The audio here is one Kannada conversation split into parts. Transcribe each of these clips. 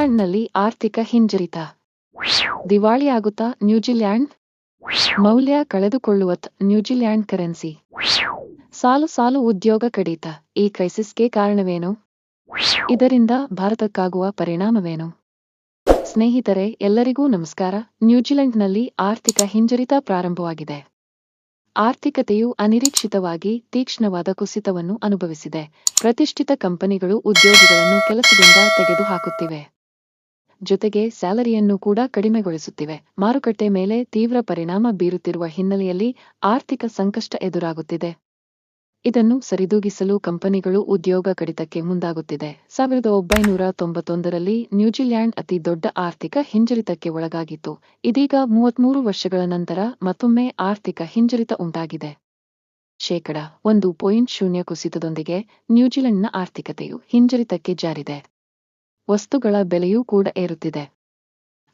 ನ್ಯೂಜಿಲ್ಯಾಂಡ್ನಲ್ಲಿ ಆರ್ಥಿಕ ಹಿಂಜರಿತ. ದಿವಾಳಿಯಾಗುತ್ತಾ ನ್ಯೂಜಿಲ್ಯಾಂಡ್? ಮೌಲ್ಯ ಕಳೆದುಕೊಳ್ಳುವತ್ ನ್ಯೂಜಿಲ್ಯಾಂಡ್ ಕರೆನ್ಸಿ. ಸಾಲು ಸಾಲು ಉದ್ಯೋಗ ಕಡಿತ. ಈ ಕ್ರೈಸಿಸ್ಗೆ ಕಾರಣವೇನು? ಇದರಿಂದ ಭಾರತಕ್ಕಾಗುವ ಪರಿಣಾಮವೇನು? ಸ್ನೇಹಿತರೆ, ಎಲ್ಲರಿಗೂ ನಮಸ್ಕಾರ. ನ್ಯೂಜಿಲೆಂಡ್ನಲ್ಲಿ ಆರ್ಥಿಕ ಹಿಂಜರಿತ ಪ್ರಾರಂಭವಾಗಿದೆ. ಆರ್ಥಿಕತೆಯು ಅನಿರೀಕ್ಷಿತವಾಗಿ ತೀಕ್ಷ್ಣವಾದ ಕುಸಿತವನ್ನು ಅನುಭವಿಸಿದೆ. ಪ್ರತಿಷ್ಠಿತ ಕಂಪನಿಗಳು ಉದ್ಯೋಗಿಗಳನ್ನು ಕೆಲಸದಿಂದ ತೆಗೆದುಹಾಕುತ್ತಿವೆ. ಜೊತೆಗೆ ಸ್ಯಾಲರಿಯನ್ನು ಕೂಡ ಕಡಿಮೆಗೊಳಿಸುತ್ತಿವೆ. ಮಾರುಕಟ್ಟೆ ಮೇಲೆ ತೀವ್ರ ಪರಿಣಾಮ ಬೀರುತ್ತಿರುವ ಹಿನ್ನೆಲೆಯಲ್ಲಿ ಆರ್ಥಿಕ ಸಂಕಷ್ಟ ಎದುರಾಗುತ್ತಿದೆ. ಇದನ್ನು ಸರಿದೂಗಿಸಲು ಕಂಪನಿಗಳು ಉದ್ಯೋಗ ಕಡಿತಕ್ಕೆ ಮುಂದಾಗುತ್ತಿದೆ. ಸಾವಿರದ ಒಂಬೈನೂರ ತೊಂಬತ್ತೊಂದರಲ್ಲಿ ನ್ಯೂಜಿಲ್ಯಾಂಡ್ ಅತಿ ದೊಡ್ಡ ಆರ್ಥಿಕ ಹಿಂಜರಿತಕ್ಕೆ ಒಳಗಾಗಿತ್ತು. ಇದೀಗ ಮೂವತ್ಮೂರು ವರ್ಷಗಳ ನಂತರ ಮತ್ತೊಮ್ಮೆ ಆರ್ಥಿಕ ಹಿಂಜರಿತ ಉಂಟಾಗಿದೆ. ಶೇಕಡ ಒಂದು ಪಾಯಿಂಟ್ ಶೂನ್ಯ ಕುಸಿತದೊಂದಿಗೆ ನ್ಯೂಜಿಲೆಂಡ್ನ ಆರ್ಥಿಕತೆಯು ಹಿಂಜರಿತಕ್ಕೆ ಜಾರಿದೆ. ವಸ್ತುಗಳ ಬೆಲೆಯೂ ಕೂಡ ಏರುತ್ತಿದೆ.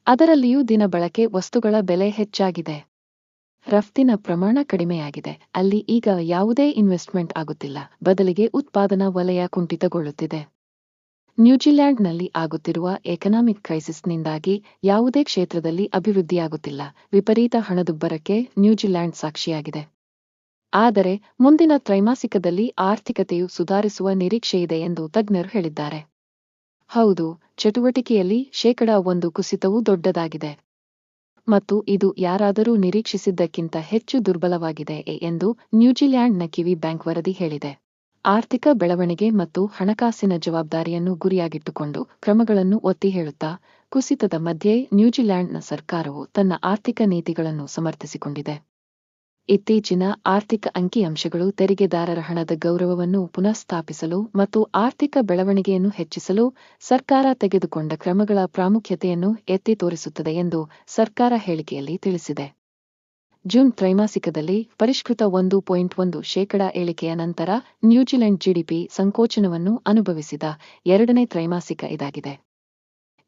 ಅದರಲ್ಲಿಯೂ ದಿನ ಬಳಕೆ ವಸ್ತುಗಳ ಬೆಲೆ ಹೆಚ್ಚಾಗಿದೆ. ರಫ್ತಿನ ಪ್ರಮಾಣ ಕಡಿಮೆಯಾಗಿದೆ. ಅಲ್ಲಿ ಈಗ ಯಾವುದೇ ಇನ್ವೆಸ್ಟ್ಮೆಂಟ್ ಆಗುತ್ತಿಲ್ಲ. ಬದಲಿಗೆ ಉತ್ಪಾದನಾ ವಲಯ ಕುಂಠಿತಗೊಳ್ಳುತ್ತಿದೆ. ನ್ಯೂಜಿಲ್ಯಾಂಡ್ನಲ್ಲಿ ಆಗುತ್ತಿರುವ ಎಕನಾಮಿಕ್ ಕ್ರೈಸಿಸ್ನಿಂದಾಗಿ ಯಾವುದೇ ಕ್ಷೇತ್ರದಲ್ಲಿ ಅಭಿವೃದ್ಧಿಯಾಗುತ್ತಿಲ್ಲ. ವಿಪರೀತ ಹಣದುಬ್ಬರಕ್ಕೆ ನ್ಯೂಜಿಲ್ಯಾಂಡ್ ಸಾಕ್ಷಿಯಾಗಿದೆ. ಆದರೆ ಮುಂದಿನ ತ್ರೈಮಾಸಿಕದಲ್ಲಿ ಆರ್ಥಿಕತೆಯು ಸುಧಾರಿಸುವ ನಿರೀಕ್ಷೆಯಿದೆ ಎಂದು ತಜ್ಞರು ಹೇಳಿದ್ದಾರೆ. ಹೌದು, ಚಟುವಟಿಕೆಯಲ್ಲಿ ಶೇಕಡ ಒಂದು ಕುಸಿತವು ದೊಡ್ಡದಾಗಿದೆ. ಮತ್ತು ಇದು ಯಾರಾದರೂ ನಿರೀಕ್ಷಿಸಿದ್ದಕ್ಕಿಂತ ಹೆಚ್ಚು ದುರ್ಬಲವಾಗಿದೆ ಎಂದು ನ್ಯೂಜಿಲ್ಯಾಂಡ್ನ ಕಿವಿ ಬ್ಯಾಂಕ್ ವರದಿ ಹೇಳಿದೆ. ಆರ್ಥಿಕ ಬೆಳವಣಿಗೆ ಮತ್ತು ಹಣಕಾಸಿನ ಜವಾಬ್ದಾರಿಯನ್ನು ಗುರಿಯಾಗಿಟ್ಟುಕೊಂಡು ಕ್ರಮಗಳನ್ನು ಒತ್ತಿ ಹೇಳುತ್ತಾ, ಕುಸಿತದ ಮಧ್ಯೆ ನ್ಯೂಜಿಲ್ಯಾಂಡ್ನ ಸರ್ಕಾರವು ತನ್ನ ಆರ್ಥಿಕ ನೀತಿಗಳನ್ನು ಸಮರ್ಥಿಸಿಕೊಂಡಿದೆ. ಇತ್ತೀಚಿನ ಆರ್ಥಿಕ ಅಂಕಿಅಂಶಗಳು ತೆರಿಗೆದಾರರ ಹಣದ ಗೌರವವನ್ನು ಪುನಃಸ್ಥಾಪಿಸಲು ಮತ್ತು ಆರ್ಥಿಕ ಬೆಳವಣಿಗೆಯನ್ನು ಹೆಚ್ಚಿಸಲು ಸರ್ಕಾರ ತೆಗೆದುಕೊಂಡ ಕ್ರಮಗಳ ಪ್ರಾಮುಖ್ಯತೆಯನ್ನು ಎತ್ತಿ ತೋರಿಸುತ್ತದೆ ಎಂದು ಸರ್ಕಾರ ಹೇಳಿಕೆಯಲ್ಲಿ ತಿಳಿಸಿದೆ. ಜೂನ್ ತ್ರೈಮಾಸಿಕದಲ್ಲಿ ಪರಿಷ್ಕೃತ ಒಂದು ಪಾಯಿಂಟ್ ಒಂದು ಶೇಕಡಾ ಏಳಿಕೆಯ ನಂತರ ನ್ಯೂಜಿಲೆಂಡ್ ಜಿಡಿಪಿ ಸಂಕೋಚನವನ್ನು ಅನುಭವಿಸಿದ ಎರಡನೇ ತ್ರೈಮಾಸಿಕ ಇದಾಗಿದೆ.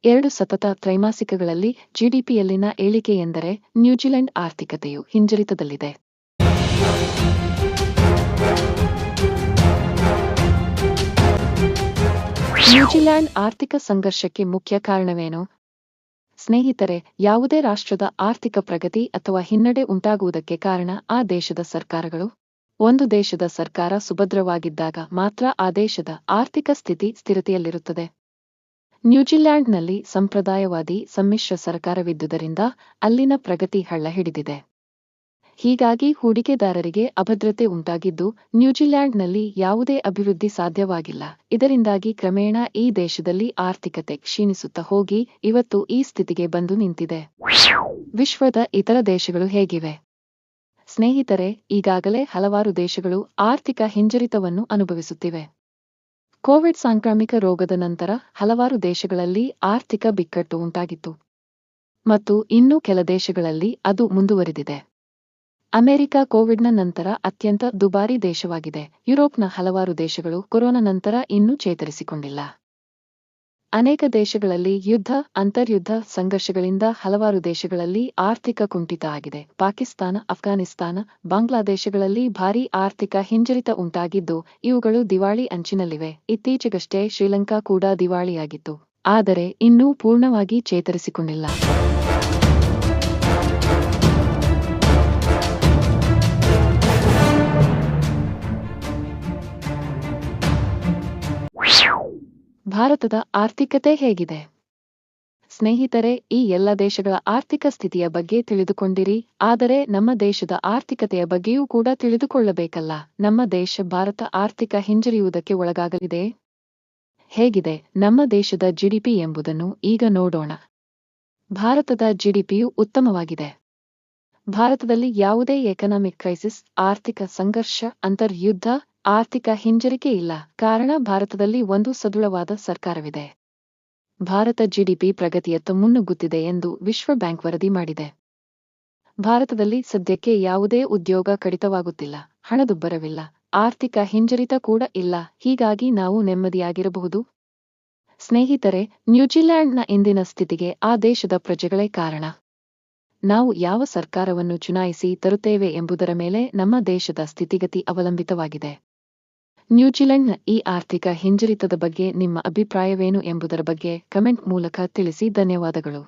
ಎರಡು ಸತತ ತ್ರೈಮಾಸಿಕಗಳಲ್ಲಿ ಜಿಡಿಪಿಯಲ್ಲಿನ ಏಳಿಕೆ ಎಂದರೆ ನ್ಯೂಜಿಲೆಂಡ್ ಆರ್ಥಿಕತೆಯು ಹಿಂಜರಿತದಲ್ಲಿದೆ. ನ್ಯೂಜಿಲ್ಯಾಂಡ್ ಆರ್ಥಿಕ ಸಂಘರ್ಷಕ್ಕೆ ಮುಖ್ಯ ಕಾರಣವೇನು? ಸ್ನೇಹಿತರೆ, ಯಾವುದೇ ರಾಷ್ಟ್ರದ ಆರ್ಥಿಕ ಪ್ರಗತಿ ಅಥವಾ ಹಿನ್ನಡೆ ಉಂಟಾಗುವುದಕ್ಕೆ ಕಾರಣ ಆ ದೇಶದ ಸರ್ಕಾರಗಳು? ಒಂದು ದೇಶದ ಸರ್ಕಾರ ಸುಭದ್ರವಾಗಿದ್ದಾಗ ಮಾತ್ರ ಆ ದೇಶದ ಆರ್ಥಿಕ ಸ್ಥಿತಿ ಸ್ಥಿರತೆಯಲ್ಲಿರುತ್ತದೆ. ನ್ಯೂಜಿಲ್ಯಾಂಡ್ನಲ್ಲಿ ಸಂಪ್ರದಾಯವಾದಿ ಸಮ್ಮಿಶ್ರ ಸರ್ಕಾರವಿದ್ದುದರಿಂದ ಅಲ್ಲಿನ ಪ್ರಗತಿ ಹಳ್ಳ ಹಿಡಿದಿದೆ. ಹೀಗಾಗಿ ಹೂಡಿಕೆದಾರರಿಗೆ ಅಭದ್ರತೆ ಉಂಟಾಗಿದ್ದು, ನ್ಯೂಜಿಲ್ಯಾಂಡ್ನಲ್ಲಿ ಯಾವುದೇ ಅಭಿವೃದ್ಧಿ ಸಾಧ್ಯವಾಗಿಲ್ಲ. ಇದರಿಂದಾಗಿ ಕ್ರಮೇಣ ಈ ದೇಶದಲ್ಲಿ ಆರ್ಥಿಕತೆ ಕ್ಷೀಣಿಸುತ್ತಾ ಹೋಗಿ ಇವತ್ತು ಈ ಸ್ಥಿತಿಗೆ ಬಂದು ನಿಂತಿದೆ. ವಿಶ್ವದ ಇತರ ದೇಶಗಳು ಹೇಗಿವೆ? ಸ್ನೇಹಿತರೆ, ಈಗಾಗಲೇ ಹಲವಾರು ದೇಶಗಳು ಆರ್ಥಿಕ ಹಿಂಜರಿತವನ್ನು ಅನುಭವಿಸುತ್ತಿವೆ. ಕೋವಿಡ್ ಸಾಂಕ್ರಾಮಿಕ ರೋಗದ ನಂತರ ಹಲವಾರು ದೇಶಗಳಲ್ಲಿ ಆರ್ಥಿಕ ಬಿಕ್ಕಟ್ಟು ಉಂಟಾಗಿತ್ತು. ಮತ್ತು ಇನ್ನೂ ಕೆಲ ದೇಶಗಳಲ್ಲಿ ಅದು ಮುಂದುವರಿದಿದೆ. ಅಮೆರಿಕ ಕೋವಿಡ್ನ ನಂತರ ಅತ್ಯಂತ ದುಬಾರಿ ದೇಶವಾಗಿದೆ. ಯುರೋಪ್ನ ಹಲವಾರು ದೇಶಗಳು ಕೊರೋನಾ ನಂತರ ಇನ್ನೂ ಚೇತರಿಸಿಕೊಂಡಿಲ್ಲ. ಅನೇಕ ದೇಶಗಳಲ್ಲಿ ಯುದ್ಧ, ಅಂತರ್ಯುದ್ಧ ಸಂಘರ್ಷಗಳಿಂದ ಹಲವಾರು ದೇಶಗಳಲ್ಲಿ ಆರ್ಥಿಕ ಕುಂಠಿತ ಆಗಿದೆ. ಪಾಕಿಸ್ತಾನ, ಅಫ್ಘಾನಿಸ್ತಾನ, ಬಾಂಗ್ಲಾದೇಶಗಳಲ್ಲಿ ಭಾರೀ ಆರ್ಥಿಕ ಹಿಂಜರಿತ ಉಂಟಾಗಿದ್ದು, ಇವುಗಳು ದಿವಾಳಿ ಅಂಚಿನಲ್ಲಿವೆ. ಇತ್ತೀಚೆಗಷ್ಟೇ ಶ್ರೀಲಂಕಾ ಕೂಡ ದಿವಾಳಿಯಾಗಿತ್ತು. ಆದರೆ ಇನ್ನೂ ಪೂರ್ಣವಾಗಿ ಚೇತರಿಸಿಕೊಂಡಿಲ್ಲ. ಭಾರತದ ಆರ್ಥಿಕತೆ ಹೇಗಿದೆ? ಸ್ನೇಹಿತರೆ, ಈ ಎಲ್ಲ ದೇಶಗಳ ಆರ್ಥಿಕ ಸ್ಥಿತಿಯ ಬಗ್ಗೆ ತಿಳಿದುಕೊಂಡಿರಿ. ಆದರೆ ನಮ್ಮ ದೇಶದ ಆರ್ಥಿಕತೆಯ ಬಗ್ಗೆಯೂ ಕೂಡ ತಿಳಿದುಕೊಳ್ಳಬೇಕಲ್ಲ. ನಮ್ಮ ದೇಶ ಭಾರತ ಆರ್ಥಿಕ ಹಿಂಜರಿಯುವುದಕ್ಕೆ ಒಳಗಾಗಲಿದೆ. ಹೇಗಿದೆ? ನಮ್ಮ ದೇಶದ ಜಿಡಿಪಿ ಎಂಬುದನ್ನು ಈಗ ನೋಡೋಣ. ಭಾರತದ ಜಿಡಿಪಿಯು ಉತ್ತಮವಾಗಿದೆ. ಭಾರತದಲ್ಲಿ ಯಾವುದೇ ಎಕನಾಮಿಕ್ ಕ್ರೈಸಿಸ್ ಆರ್ಥಿಕ ಸಂಘರ್ಷ, ಅಂತರ್ಯುದ್ಧ ಆರ್ಥಿಕ ಹಿಂಜರಿಕೆ ಇಲ್ಲ. ಕಾರಣ ಭಾರತದಲ್ಲಿ ಒಂದು ಸದೃಢವಾದ ಸರ್ಕಾರವಿದೆ. ಭಾರತ ಜಿಡಿಪಿ ಪ್ರಗತಿಯತ್ತ ಮುನ್ನುಗ್ಗುತ್ತಿದೆ ಎಂದು ವಿಶ್ವ ಬ್ಯಾಂಕ್ ವರದಿ ಮಾಡಿದೆ. ಭಾರತದಲ್ಲಿ ಸದ್ಯಕ್ಕೆ ಯಾವುದೇ ಉದ್ಯೋಗ ಕಡಿತವಾಗುತ್ತಿಲ್ಲ. ಹಣದುಬ್ಬರವಿಲ್ಲ. ಆರ್ಥಿಕ ಹಿಂಜರಿತ ಕೂಡ ಇಲ್ಲ. ಹೀಗಾಗಿ ನಾವು ನೆಮ್ಮದಿಯಾಗಿರಬಹುದು. ಸ್ನೇಹಿತರೆ, ನ್ಯೂಜಿಲ್ಯಾಂಡ್ನ ಇಂದಿನ ಸ್ಥಿತಿಗೆ ಆ ದೇಶದ ಪ್ರಜೆಗಳೇ ಕಾರಣ. ನಾವು ಯಾವ ಸರ್ಕಾರವನ್ನು ಚುನಾಯಿಸಿ ತರುತ್ತೇವೆ ಎಂಬುದರ ಮೇಲೆ ನಮ್ಮ ದೇಶದ ಸ್ಥಿತಿಗತಿ ಅವಲಂಬಿತವಾಗಿದೆ. ನ್ಯೂಜಿಲೆಂಡ್ನ ಈ ಆರ್ಥಿಕ ಹಿಂಜರಿತದ ಬಗ್ಗೆ ನಿಮ್ಮ ಅಭಿಪ್ರಾಯವೇನು ಎಂಬುದರ ಬಗ್ಗೆ ಕಮೆಂಟ್ ಮೂಲಕ ತಿಳಿಸಿ ಧನ್ಯವಾದಗಳು.